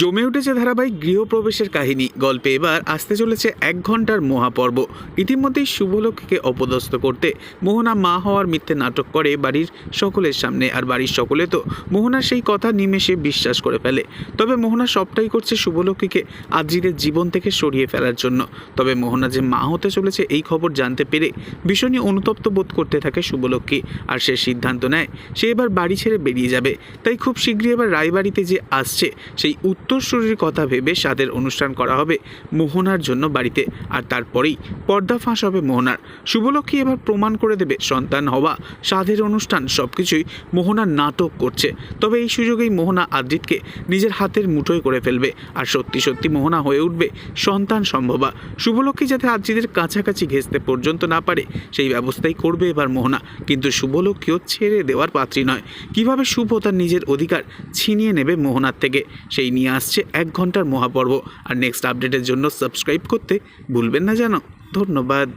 জমে উঠেছে ধারাবাহিক গৃহপ্রবেশের কাহিনী। গল্পে এবার আসতে চলেছে এক ঘণ্টার মহাপর্ব। ইতিমধ্যেই শুভলক্ষ্মীকে অপদস্থ করতে মোহনা মা হওয়ার মিথ্যে নাটক করে বাড়ির সকলের সামনে। আর বাড়ির সকলে তো মোহনার সেই কথা নিমেষে বিশ্বাস করে ফেলে। তবে মোহনা সবটাই করছে শুভলক্ষ্মীকে আদ্রিদের জীবন থেকে সরিয়ে ফেলার জন্য। তবে মোহনা যে মা হতে চলেছে এই খবর জানতে পেরে ভীষণই অনুতপ্ত বোধ করতে থাকে শুভলক্ষ্মী। আর সে সিদ্ধান্ত নেয়, সে এবার বাড়ি ছেড়ে বেরিয়ে যাবে। তাই খুব শীঘ্রই এবার রায়বাড়িতে যে আসছে, সেই উত্তরসূরির কথা ভেবে স্বাদের অনুষ্ঠান করা হবে মোহনার জন্য বাড়িতে। আর তারপরেই পর্দা ফাঁস হবে মোহনার। শুভলক্ষ্মী এবার প্রমাণ করে দেবে সন্তান হওয়া, স্বাদের অনুষ্ঠান সব কিছুই মোহনার নাটক করছে। তবে এই সুযোগেই মোহনা আদ্রিতকে নিজের হাতের মুঠোয় করে ফেলবে। আর সত্যি সত্যি মোহনা হয়ে উঠবে সন্তান সম্ভবা। শুভলক্ষ্মী যাতে আদ্রিদের কাছাকাছি ঘেঁচতে পর্যন্ত না পারে, সেই ব্যবস্থাই করবে এবার মোহনা। কিন্তু শুভলক্ষ্মীও ছেড়ে দেওয়ার পাত্রী নয়। কীভাবে শুভ তার নিজের অধিকার ছিনিয়ে নেবে মোহনার থেকে, সেই নিয়ে আসছে এক ঘণ্টার মহাপর্ব। আর নেক্সট আপডেটের জন্য সাবস্ক্রাইব করতে ভুলবেন না যেন ধন্যবাদ।